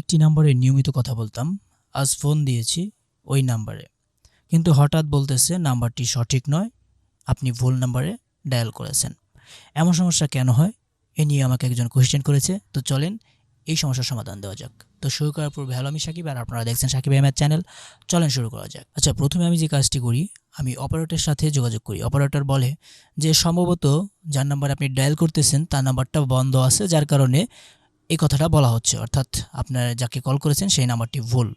একটি নাম্বারে নিয়মিত কথা বলতাম। আজ ফোন দিয়েছি ওই নাম্বারে। কিন্তু হঠাৎ বলতেছে, নাম্বারটি সঠিক নয়। আপনি ভুল নাম্বারে ডায়াল করেছেন। এমন সমস্যা কেন হয়? এ নিয়ে আমাকে একজন কোয়েশ্চেন করেছে। তো চলেন এই সমস্যার সমাধান দেওয়া যাক। তো শুরু করার পূর্বে হ্যালো আমি সাকিব আর আপনারা দেখছেন সাকিব আহমেদ চ্যানেল চলেন শুরু করা যাক। আচ্ছা প্রথমে আমি যে কাজটি করি, আমি অপারেটরের সাথে যোগাযোগ করি। অপারেটর বলে যে, সম্ভবত যার নাম্বার আপনি ডায়াল করতেছেন, তার নাম্বারটা বন্ধ আছে। যার কারণে এই কথাটা বলা হচ্ছে, অর্থাৎ আপনার যাকে কল করেছেন সেই নাম্বারটি ভুল।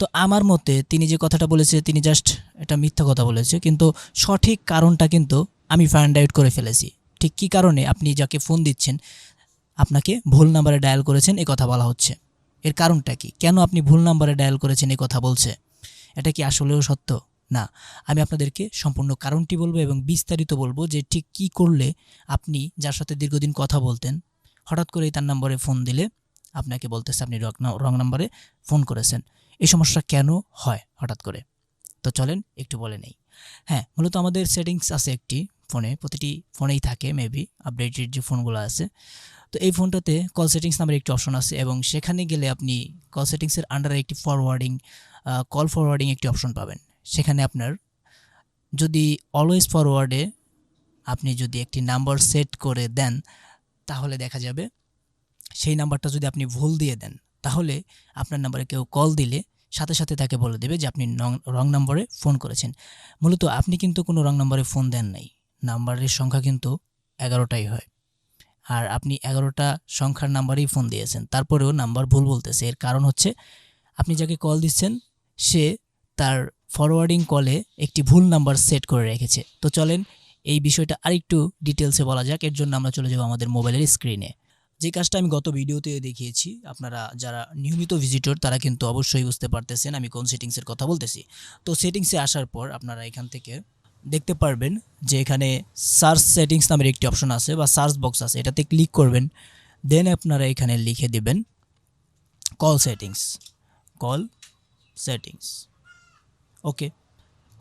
তো আমার মতে তিনি যে কথাটা বলেছে, তিনি জাস্ট এটা মিথ্যা কথা বলেছে, কিন্তু সঠিক কারণটা কিন্তু আমি ফাইন্ড আউট করে ফেলেছি। ঠিক কী কারণে? আপনি যাকে ফোন দিচ্ছেন, আপনাকে ভুল নাম্বারে ডায়াল করেছেন এ কথা বলা হচ্ছে। এর কারণটা কি? কেন আপনি ভুল নাম্বারে ডায়াল করেছেন এ কথা বলছে? এটা কি আসলেও সত্য? না। আমি আপনাদেরকে সম্পূর্ণ কারণটি বলব এবং বিস্তারিত বলব যে ঠিক কী করলে আপনি যার সাথে দীর্ঘদিন কথা বলতেন হঠাৎ করেই তার নম্বরে ফোন দিলে আপনাকে বলতেছে, আপনি রং নাম্বারে ফোন করেছেন। এই সমস্যা কেন হয় হঠাৎ করে? তো চলেন একটু বলে নেই। হ্যাঁ মূলত আমাদের সেটিংস আছে একটি ফোনে, প্রতিটি ফোনেই থাকে মেবি, আপডেটেড যে ফোনগুলো আছে। তো এই ফোনটাতে কল সেটিংস নামের একটি অপশন আছে এবং সেখানে গেলে আপনি কল সেটিংসের আন্ডারে একটি ফরওয়ার্ডিং কল ফরওয়ার্ডিং একটি অপশন পাবেন। সেখানে আপনার যদি অলওয়েজ ফরওয়ার্ডে আপনি যদি একটি নাম্বার সেট করে দেন তাহলে দেখা যাবে সেই নাম্বারটা যদি আপনি ভুল দিয়ে দেন, তাহলে আপনার নাম্বারে কেউ কল দিলে সাথে সাথে তাকে বলে দেবে যে আপনি রং নম্বরে ফোন করেছেন। মূলত আপনি কিন্তু কোনো রং নম্বরে ফোন দেন নাই, নাম্বারের সংখ্যা কিন্তু এগারোটাই হয়। আর আপনি এগারোটা সংখ্যার নাম্বারেই ফোন দিয়েছেন, তারপরেও নাম্বার ভুল বলতেছে। এর কারণ হচ্ছে আপনি যাকে কল দিচ্ছেন, সে তার ফরওয়ার্ডিং কলে একটি ভুল নাম্বার সেট করে রেখেছে। তো চলেন এই বিষয়টা আরেকটু ডিটেলসে বলা যাক, এর জন্য আমরা চলে যাব আমাদের মোবাইলের স্ক্রিনে যে কাজটা আমি গত ভিডিওতে দেখিয়েছি, আপনারা যারা নিয়মিত ভিজিটর তারা কিন্তু অবশ্যই বুঝতে পারতেছেন আমি কোন সেটিংসের কথা বলতেছি। তো সেটিংসে আসার পর আপনারা এখান থেকে দেখতে পারবেন যে এখানে সার্চ সেটিংস নামের একটি অপশন আছে বা সার্চ বক্স আছে, এটাতে ক্লিক করবেন দেন আপনারা এখানে লিখে দেবেন call settings call settings okay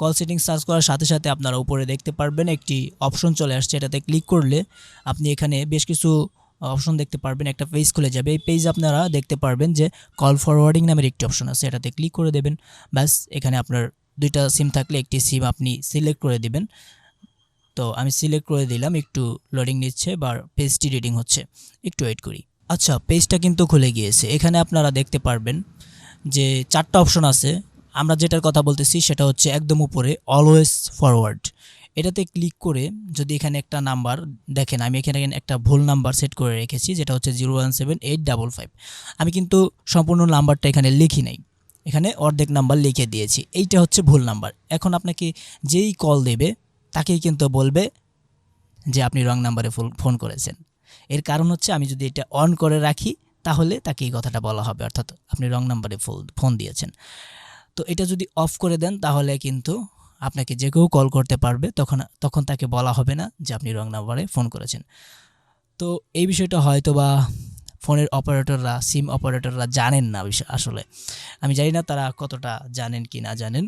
call setting search করার সাথে সাথে আপনারা উপরে দেখতে পারবেন একটি অপশন চলে আসছে। এটাতে ক্লিক করলে আপনি এখানে বেশ কিছু অপশন দেখতে পারবেন। একটা পেজ খুলে যাবে। এই পেজ আপনারা দেখতে পারবেন যে কল ফরওয়ার্ডিং নামের একটি অপশন আছে। এটাতে ক্লিক করে দেবেন। ব্যাস, এখানে আপনার দুইটা সিম থাকলে একটি সিম আপনি সিলেক্ট করে দিবেন। তো আমি সিলেক্ট করে দিলাম। একটু লোডিং নিচ্ছে বা পেজটি রিডিং হচ্ছে। একটু ওয়েট করি। আচ্ছা পেজটা কিন্তু খুলে গিয়েছে। এখানে আপনারা দেখতে পারবেন যে চারটা অপশন আছে। আমরা যেটার কথা বলতেছি সেটা হচ্ছে একদম উপরে অলওয়েজ ফরওয়ার্ড এটাতে ক্লিক করে যদি এখানে একটা নাম্বার দেখেন, আমি এখানে একটা ভুল নাম্বার সেট করে রেখেছি, যেটা হচ্ছে zero one seven eight double five আমি কিন্তু সম্পূর্ণ নাম্বারটা এখানে লিখি নাই। এখানে অর্ধেক নাম্বার লিখে দিয়েছি। এইটা হচ্ছে ভুল নাম্বার এখন আপনাকে যেই কল দেবে, তাকেই কিন্তু বলবে যে আপনি রং নাম্বারে ফোন করেছেন। এর কারণ হচ্ছে আমি যদি এটা অন করে রাখি, তাহলে তাকে এই কথাটা বলা হবে। অর্থাৎ আপনি রং নাম্বারে ফোন দিয়েছেন। তো এটা যদি অফ করে দেন, তাহলে কিন্তু আপনাকে যে কেউ কল করতে পারবে, তখন তখন তাকে বলা হবে না যে আপনি রং নাম্বারে ফোন করেছেন। তো এই বিষয়টা হয়তো বা ফোনের অপারেটররা সিম অপারেটররা জানেন না বিষয়, আসলে। আমি জানি না তারা কতটা জানেন কি না জানেন।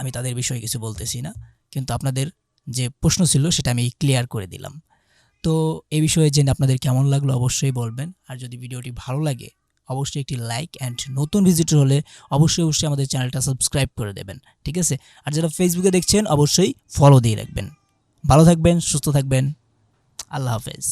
আমি তাদের বিষয়ে কিছু বলতেছি না, কিন্তু আপনাদের যে প্রশ্ন ছিল, সেটা আমি ক্লিয়ার করে দিলাম। তো এই বিষয়ে জেনে আপনাদের কেমন লাগল অবশ্যই বলবেন। আর যদি ভিডিওটি ভালো লাগে অবশ্যই একটি লাইক অ্যান্ড নতুন ভিজিটর হলে অবশ্যই অবশ্যই আমাদের চ্যানেলটা সাবস্ক্রাইব করে দেবেন, ঠিক আছে? আর যারা ফেসবুকে দেখছেন, অবশ্যই ফলো দিয়ে রাখবেন। ভালো থাকবেন, সুস্থ থাকবেন। আল্লাহ হাফেজ।